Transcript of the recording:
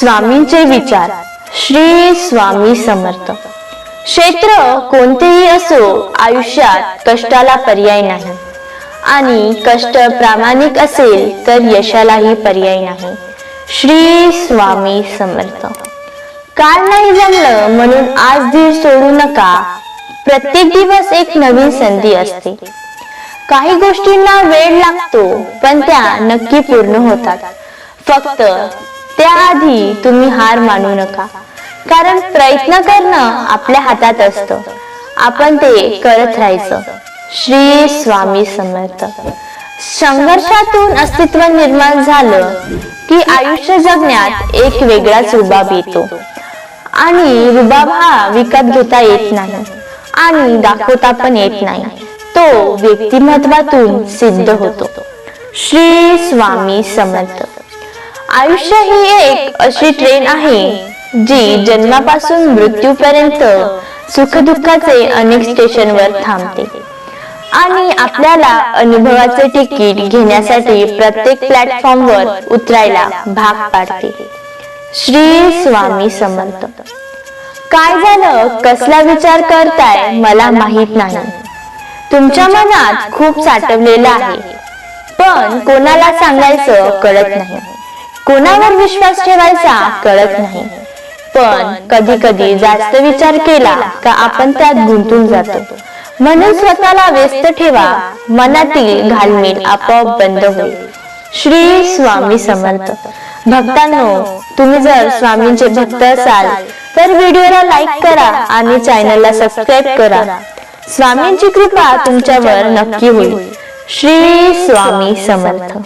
स्वामींचे विचार. श्री स्वामी समर्थ. क्षेत्र कोणतेही असो आयुष्यात कष्टाला पर्याय नाही. आणि कष्ट प्रामाणिक असेल तर यशालाही पर्याय नाही. श्री स्वामी समर्थ. काल नाही जमलं म्हणून आज धीर सोडू नका. प्रत्येक दिवस एक नवीन संधी असते. काही गोष्टींना वेळ लागतो पण त्या नक्की पूर्ण होतात. फक्त त्याआधी तुम्ही हार मानू नका. कारण प्रयत्न करणं आपल्या हातात असतं. आपण ते करत राहायचं. श्री स्वामी समर्थ. संघर्षातून अस्तित्व निर्माण झालं की आयुष्य जगण्यात एक वेगळाच रुबाब येतो. आणि रुबाब हा विकत घेता येत नाही आणि दाखवता पण येत नाही. तो व्यक्तिमत्वातून सिद्ध होतो. श्री स्वामी समर्थ. आयुष्य ही एक अशी ट्रेन आहे जी जन्मापासून मृत्यूपर्यंत सुखदुःखाचे अनेक स्टेशनवर थांबते. आणि आपल्याला अनुभवाचे तिकीट घेण्यासाठी प्रत्येक प्लॅटफॉर्मवर उतरायला भाग पाडते. श्री स्वामी समर्थ. काय झालं? कसला विचार करताय? मला माहीत नाही. तुमच्या मनात खूप साठवलेलं आहे. पण कोणाला सांगायचं कळत नाही. कोणावर विश्वास ठेवायचा कळत नाही. पण कधी कधी जास्त विचार केला का आपण त्यात गुंतून जातो. म्हणून स्वतःला व्यस्त ठेवा. मनातील घालमेल आपोआप बंद होईल. श्री स्वामी समर्थ. भक्तांनो तुम्ही जर स्वामींचे भक्त असाल तर व्हिडिओला लाईक करा आणि चॅनलला सबस्क्राईब करा. स्वामींची कृपा तुमच्यावर नक्की होईल. श्री स्वामी समर्थ.